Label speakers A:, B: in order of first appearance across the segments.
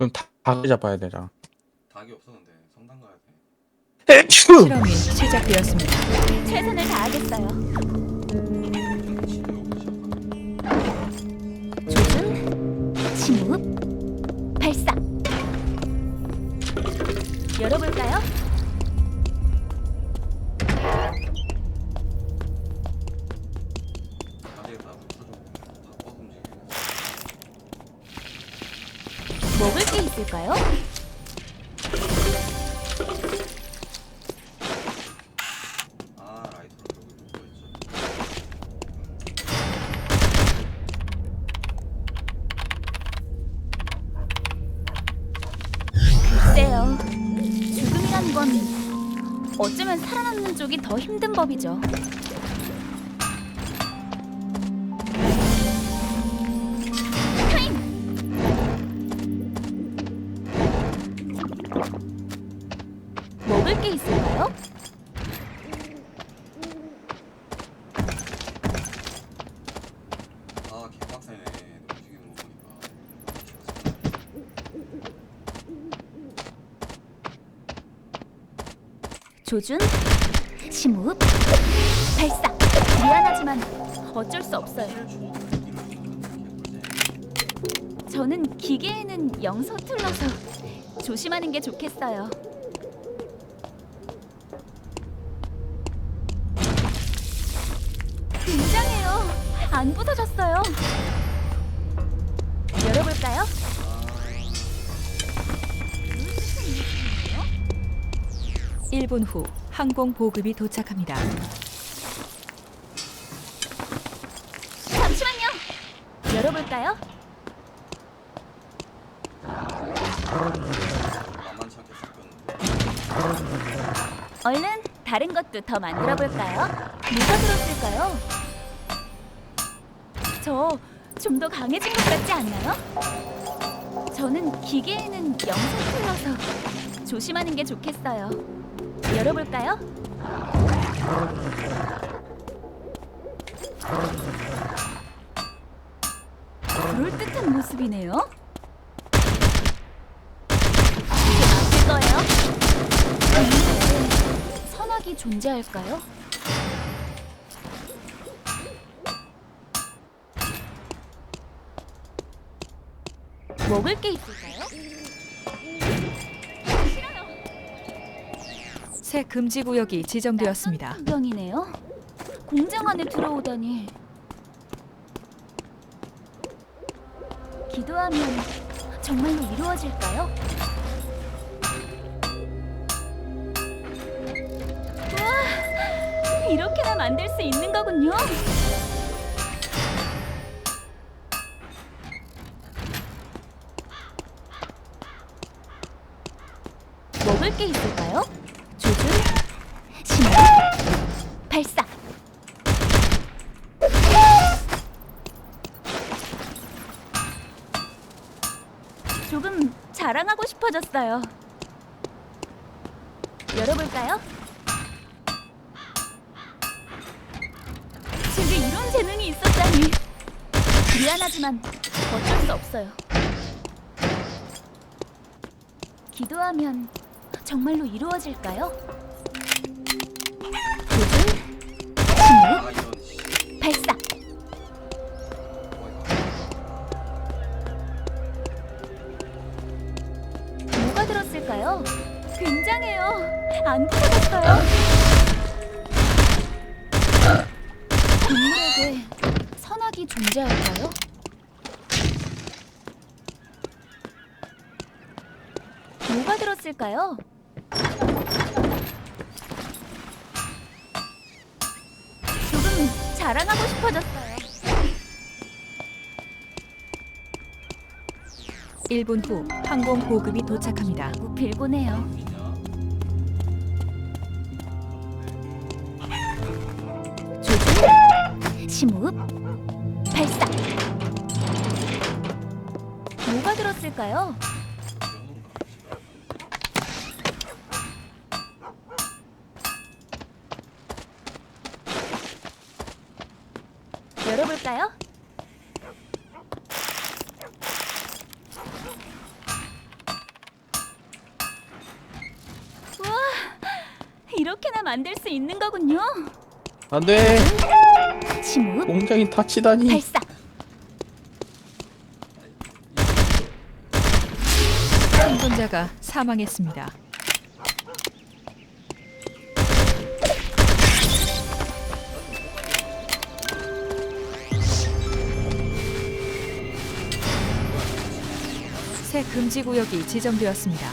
A: 그럼 다, 닭을 잡아야 되잖아.
B: 닭이 없었는데 성당 가야 돼.
C: 실험이 시작되었습니다.
D: 최선을 다하겠어요. 조준, 침묵, 발사. 열어볼까요? 있을까요? 죽음이란 건 어쩌면 살아남는 쪽이 더 힘든 법이죠. 조준, 침묵, 발사. 미안하지만 어쩔 수 없어요. 저는 기계에는 영 서툴러서 조심하는 게 좋겠어요.
C: 1분 후 항공 보급이 도착합니다.
D: 잠시만요. 열어볼까요? 얼른 다른 것도 더 만들어 볼까요? 누가 들었을까요? 저 좀 더 강해진 것 같지 않나요? 저는 기계에는 영상 틀러서 조심하는 게 좋겠어요. 열어볼까요? 그럴듯한 모습이네요. 근데 선악이 존재할까요? 먹을 게 있을까요?
C: 새 금지 구역이 지정되었습니다.
D: 병이네요. 공장 안에 들어오다니. 기도하면 정말로 이루어질까요? 우와, 이렇게나 만들 수 있는 거군요. 먹을 게 있을까요? 조준, 신호, 발사. 조금 싶어졌어요. 열어볼까요? 제게 이런 재능이 있었다니. 미안하지만 어쩔 수 없어요. 기도하면 정말로 이루어질까요? 굉장해요. 안 부서졌어요. 동물에게 선악이 존재할까요? 뭐가 들었을까요? 조금 자랑하고 싶어졌어요.
C: 1분 후 항공 보급이 도착합니다.
D: 뭐 빌고네요. 다시 모읍 발사 뭐가 들었을까요? 열어볼까요? 우와, 이렇게나 만들 수 있는 거군요.
A: 안 돼.
D: 침묵
A: 공장이 다치다니
D: 발사.
C: 생존자가 사망했습니다. 새 금지 구역이 지정되었습니다.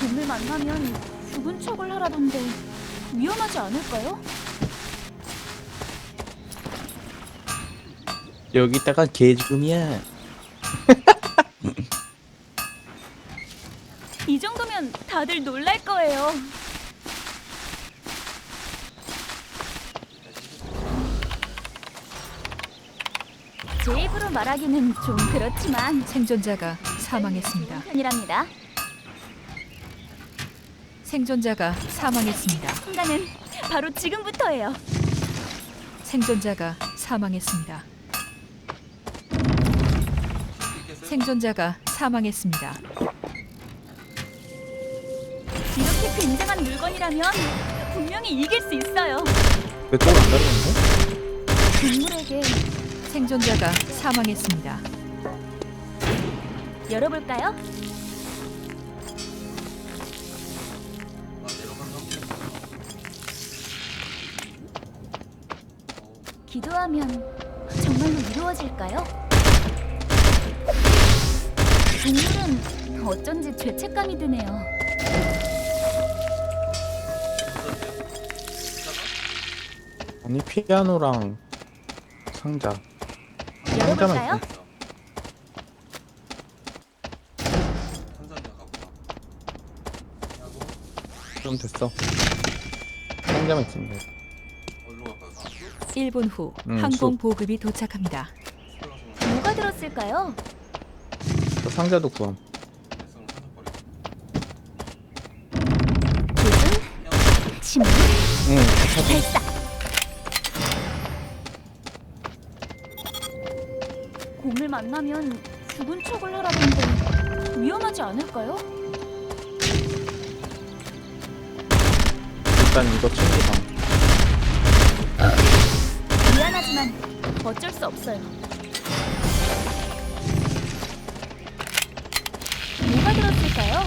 D: 곰을 만나면 죽은 척을 하라던데 위험하지 않을까요?
A: 여기다가 개죽음이야
D: 이 정도면 다들 놀랄 거예요. 제 입으로 말하기는 좀 그렇지만
C: 생존자가 사망했습니다.
D: 편이랍니다.
C: 생존자가 사망했습니다.
D: 순간은 바로 지금부터예요.
C: 생존자가 사망했습니다. 생존자가 사망했습니다.
D: 이렇게 굉장한 물건이라면 분명히 이길 수 있어요.
A: 왜또안 다르는데?
D: 동물에게
C: 생존자가 사망했습니다.
D: 열어볼까요? 기도하면 정말로 이루어질까요? 동물은 어쩐지 죄책감이 드네요.
A: 아니 피아노랑 상자
D: 열어볼까요?
A: 있네. 좀 됐어 상자만?
B: 나
C: 1분 후
A: 음,
C: 항공
A: 수.
C: 보급이 도착합니다.
D: 뭐가 들었을까요?
A: 저 상자도 구함.
D: 조준, 침묵,
A: 응
D: 발사. 곰을 만나면 죽은 척을 하라던데 위험하지 않을까요?
A: 일단 이거 챙기자
D: 미안하지만 어쩔 수 없어요. 들었을까요?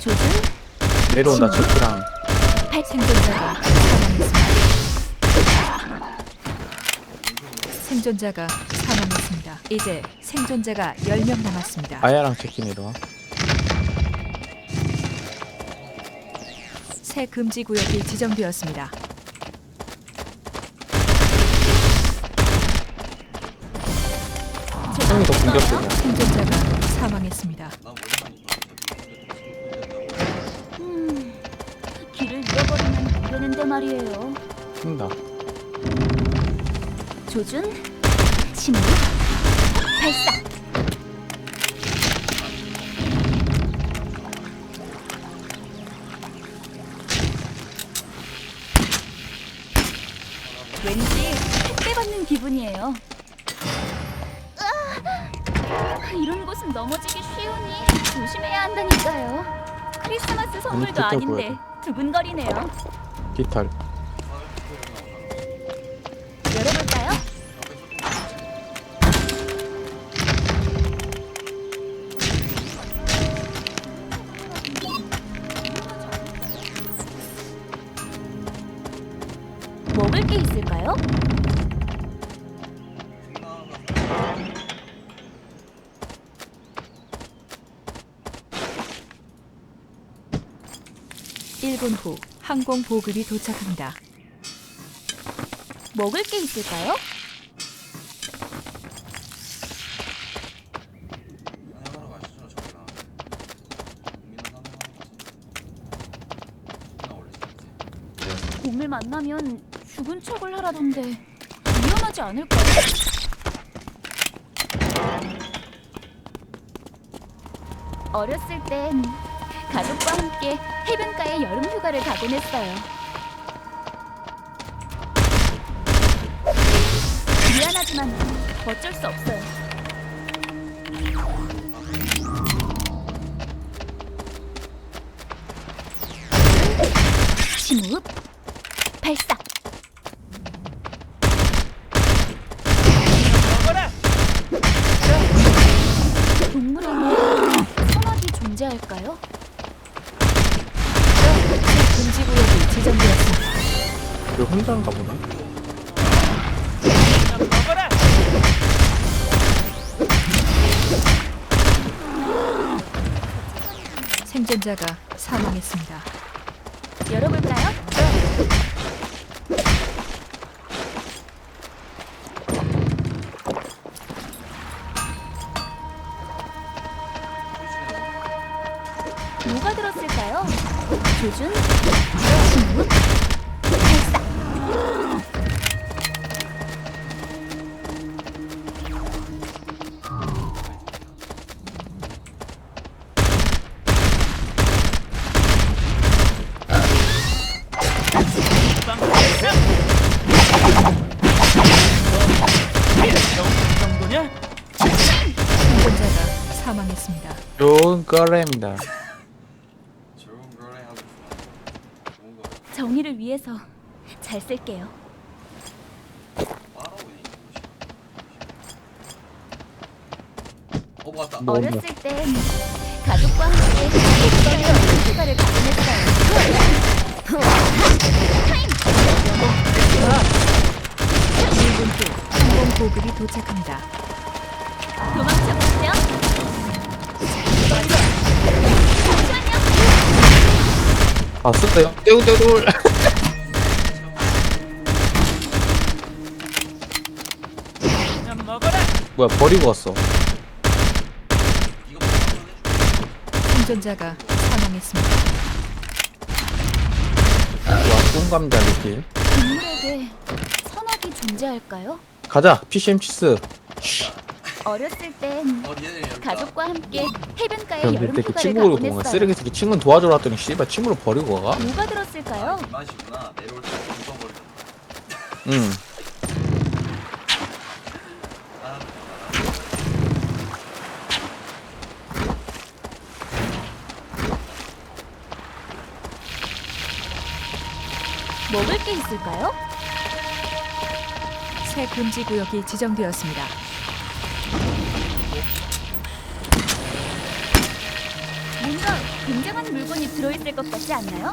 D: 조준,
A: 내려온다
D: 발
C: 생존자가 사망했습니다. 생존자가 사망했습니다. 이제 생존자가 10명 남았습니다.
A: 아야랑 제키 내려와
C: 새 금지 구역이 지정되었습니다.
A: 형이 더 공격적이야
C: 생존자가 사망했습니다.
D: 음, 길을 잃어버리면 안 되는데 말이에요.
A: 쏜다
D: 조준, 침묵, 발사. 왠지 택배 받는 기분이에요. 이런 곳은 넘어지기 쉬우니 조심해야 한다니까요. 크리스마스 선물도 아닌데. 두근거리네요.
A: 깃털
C: 10분 후 항공 보급이 도착합니다.
D: 먹을 게 있을까요? 곰을 만나면 죽은 척을 하라던데 위험하지 않을까요? 어렸을 땐 가족과 함께 해변가에 여름 휴가를 가곤 했어요. 미안하지만 어쩔 수 없어요. 침묵, 발사.
A: 혼자인가
B: 먹어라.
C: 생존자가 사망했습니다.
D: 열어볼까요? 뭐가 들었을까요? 조준, 정의를 위해서 잘 쓸게요.
E: 어, 맞다.
A: 뭐 온다
D: 어렸을 땐 가족과 함께 특별한 휴가를 가곤 했어요.
C: 1분 후 항공 보급이 도착합니다.
D: 도망쳐 보세요. 잠시만요.
A: 아 썼어요 떼우떼우
B: 그냥 먹어라.
A: 뭐야 버리고 왔어.
C: 생존자가 사망했습니다.
A: 와 똥감자 느낌
D: 동물에게 선악이 존재할까요?
A: 가자 PCM 치스
D: 어렸을 땐
E: 어, 얘네 여기 있다.
D: 가족과 함께 해변가에
A: 그럼
D: 여름
A: 밑에 그
D: 휴가를
A: 친구를
D: 가곤 했어요.
A: 쓰레기 새끼 친구는 도와주러 왔더니 씨발 친구를 버리고 가?
D: 뭐가 들었을까요?
E: 아, 맛이구나. 내려올 때 묻어버리는.
A: 응
E: 아,
D: 먹을 게 있을까요?
C: 새 금지 구역이 지정되었습니다.
D: 물건이 들어있을 것 같지 않나요?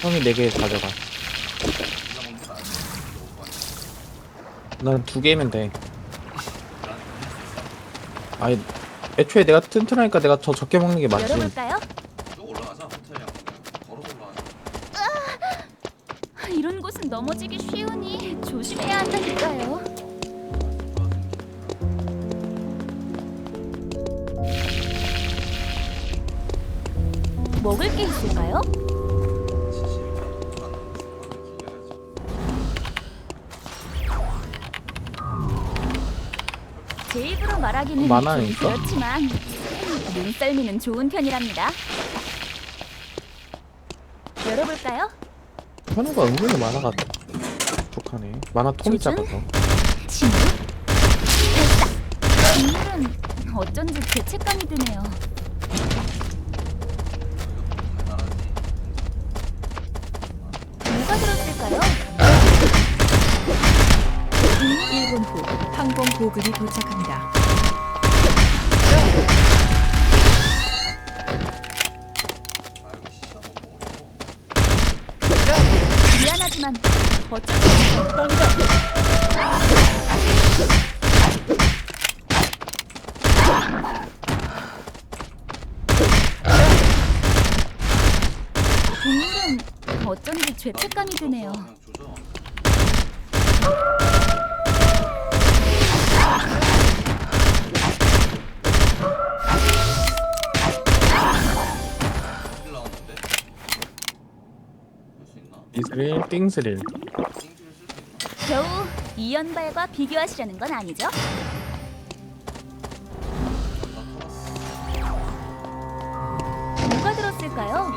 A: 형이 네 개 가져가. 난 두 개면
E: 돼난
A: 아니 애초에 내가 튼튼하니까 내가 더 적게 먹는 게 맞지
D: 열어볼까요?
E: 올라가자.
D: 이런 곳은 넘어지기 쉬우니 조심해야 한다니까요. 먹을 게 있을까요? 제 입으로 말하기는 좀
A: 많아니까.
D: 그렇지만 눈썰미는 좋은 편이랍니다. 열어볼까요?
A: 현우가 은근히 만화가 족하네 만화
D: 조준?
A: 작아서
D: 친구? 발사! 동물은 어쩐지 죄책감이 드네요.
C: 1분 후 항공 보급이 도착합니다.
D: 미안하지만 수 없어. 동물은 어쩐지 죄책감이 드네요.
A: 이스릴 띵스릴?
D: 겨우 이연발과 비교하시려는 건 아니죠? 뭐가 들었을까요?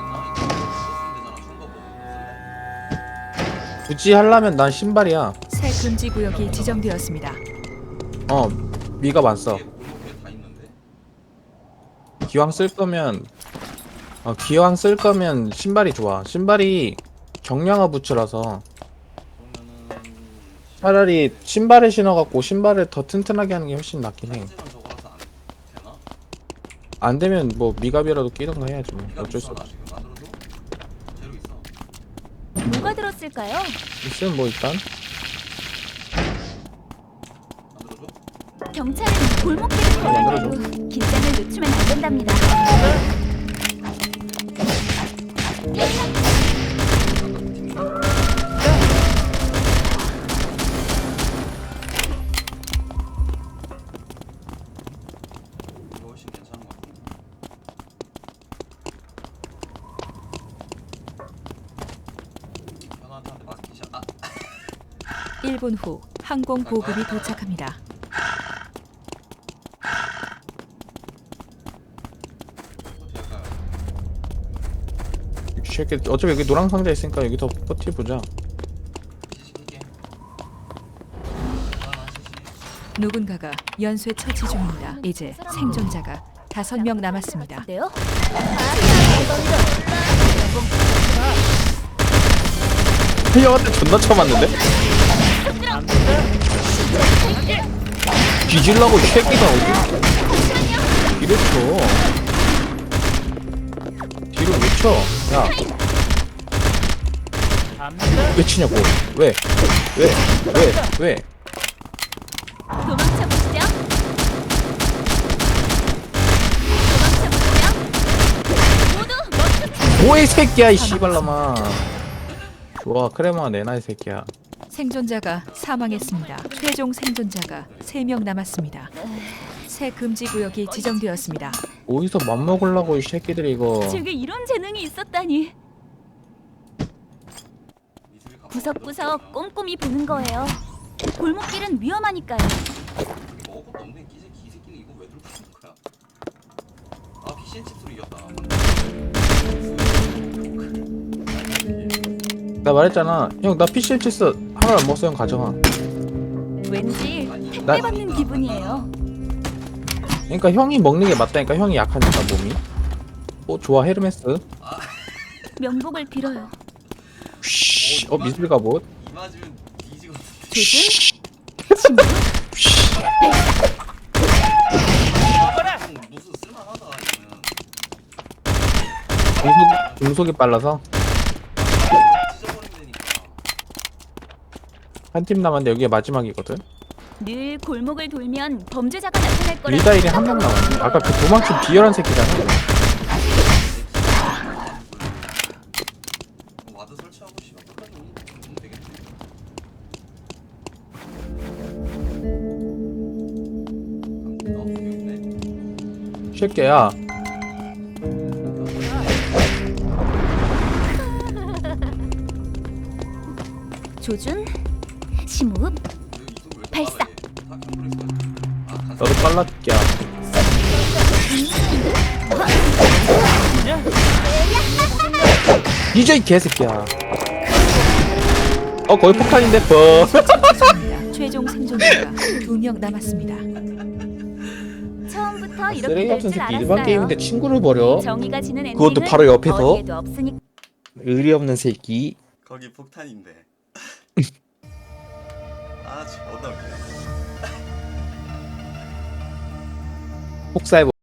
A: 굳이 하려면 난 신발이야
C: 새 금지 구역이 지정되었습니다.
A: 어 미가
E: 있는데?
A: 기왕 쓸 거면 어, 기왕 쓸 거면 신발이 좋아. 신발이 경량화 부츠라서 차라리 신발을 신어갖고 신발을 더 튼튼하게 하는 게 훨씬 낫긴 해.
E: 안
A: 되면 뭐 미갑이라도 끼던가 해야지 뭐. 어쩔 수 없지.
D: 뭐가 들었을까요?
A: 있으면 뭐 일단?
D: 경찰은 골목길을 걸을 때도 긴장을 늦추면 안 된답니다.
C: 1분 후 항공 보급이 도착합니다.
A: 새끼 어차피 여기 노랑 상자 있으니까 여기 더 버티보자.
C: 누군가가 연쇄 처치 중입니다. 이제 생존자가 다섯 명 남았습니다.
D: 네요?
A: 형한테 존나 쳐맞는데? 뒤질라고 이 새끼가 어디 쳐 뒤로 왜 쳐? 야. 왜 치냐고? 왜? 왜? 왜? 왜? 뭐해 이 새끼야 이 씨발라마 좋아 크레마 내놔 이 새끼야
C: 생존자가 사망했습니다. 최종 생존자가 세명 남았습니다. 새 금지 구역이 지정되었습니다.
A: 어디서 맘먹으려고 이 새끼들이 이거
D: 제게 이런 재능이 있었다니. 구석구석 꼼꼼히 보는 거예요. 골목길은 위험하니까요.
E: 여기 먹을 것도 없네 이 새끼 이 새끼는 이거 왜 들고 있는 거야 아 피시앤 칩스로 이겼다
A: 나 말했잖아 형 나 PC 치스 하나 안 먹었어 형 가져가
D: 왠지
A: 나-
D: 택배 받는 기분이에요.
A: 그러니까 형이 먹는 게 맞다니까 형이 약하니까 몸이. 어 좋아 헤르메스.
D: 명복을 빌어요.
A: 쉬, 어 미술 갑옷.
E: 이 맞으면 뒤지거든
D: 조준, 침묵,
E: 형 무슨 쓸만하다 이거는
A: 중속, 중속이 빨라서
E: 찢어버리면 되니까
A: 한 팀 남았는데 여기가 마지막이거든?
D: 늘 골목을 돌면 범죄자가 나타날 거라.
A: 리다일이 한 명 남았네. 아까 그 도망친 비열한 새끼잖아.
E: 와드 설치하고 씨발 끝까지 오면 오면 되겠네 아무튼 너 귀엽네.
A: 이 새끼야.
D: 조준, 심호흡, 발사.
E: 아
A: 너도 빨라 새끼야 이제 이 개새끼야 어 거기 폭탄인데 버
C: 죄송합니다. 최종 생존자가 두 명 남았습니다.
D: 처음부터 이렇게
A: 쓰레기
D: 될
A: 같은
D: 줄
A: 새끼. 일반 게임인데 친구를 버려
D: 정의가 지는 엔딩은
A: 그것도 바로 옆에서?
D: 어디에도 없으니
A: 의리 없는 새끼
E: 거기 폭탄인데 아 존나 웃기네
A: 폭사해